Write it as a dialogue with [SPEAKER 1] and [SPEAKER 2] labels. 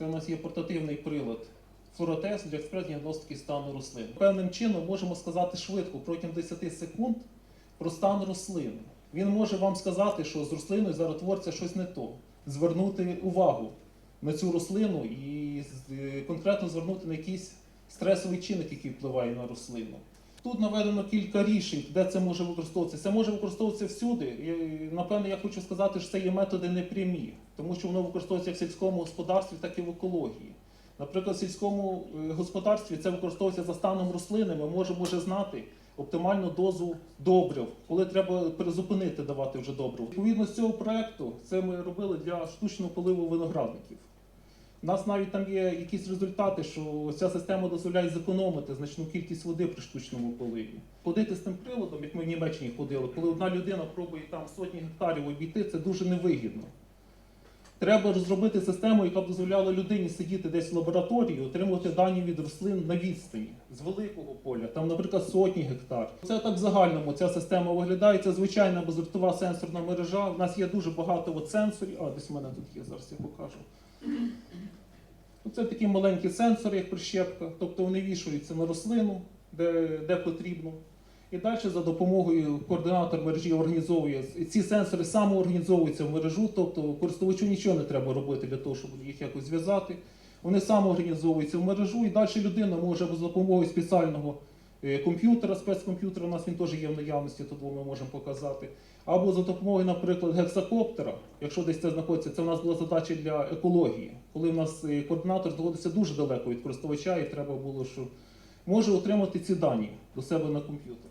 [SPEAKER 1] Це у нас є портативний прилад флоротест для експрес-діагностики стану рослин. Певним чином можемо сказати швидко, протягом 10 секунд, про стан рослини. Він може вам сказати, що з рослиною зараз твориться щось не то, звернути увагу на цю рослину і е, конкретно звернути на якийсь стресовий чинник, який впливає на рослину. Тут наведено кілька рішень, де це може використовуватися. Це може використовуватися всюди. І, напевно, я хочу сказати, що це є методи непрямі, тому що воно використовується в сільському господарстві, так і в екології. Наприклад, в сільському е, господарстві це використовується за станом рослини. Ми можемо вже знати оптимальну дозу добрив, коли треба призупинити давати вже добрив. Відповідно з цього проекту, це ми робили для штучного поливу виноградників. У нас навіть там є якісь результати, що ця система дозволяє зекономити значну кількість води при штучному поливі. Ходити з тим приладом, як ми в Німеччині ходили, коли одна людина пробує там сотні гектарів обійти, це дуже невигідно. Треба розробити систему, яка б дозволяла людині сидіти десь в лабораторії, отримувати дані від рослин на відстані з великого поля, там, наприклад, сотні гектар. Це так в загальному ця система виглядає. Це звичайна бездротова сенсорна мережа. У нас є дуже багато от сенсорів. А, десь в мене тут є, зараз я покажу. Це такі маленькі сенсори, як прищепка, тобто вони вішуються на рослину, де, де потрібно. І далі за допомогою координатор мережі організовує ці сенсори самоорганізовуються в мережу, тобто користувачу нічого не треба робити для того, щоб їх якось зв'язати. Вони самоорганізовуються в мережу, і далі людина може за допомогою спеціального комп'ютера, спецкомп'ютера, у нас він теж є в наявності, тут ми можемо показати. Або за допомогою, наприклад, гексакоптера, якщо десь це знаходиться, це в нас була задача для екології, коли в нас е, координатор знаходиться дуже далеко від користувача, і треба було, що може отримати ці дані до себе на комп'ютер.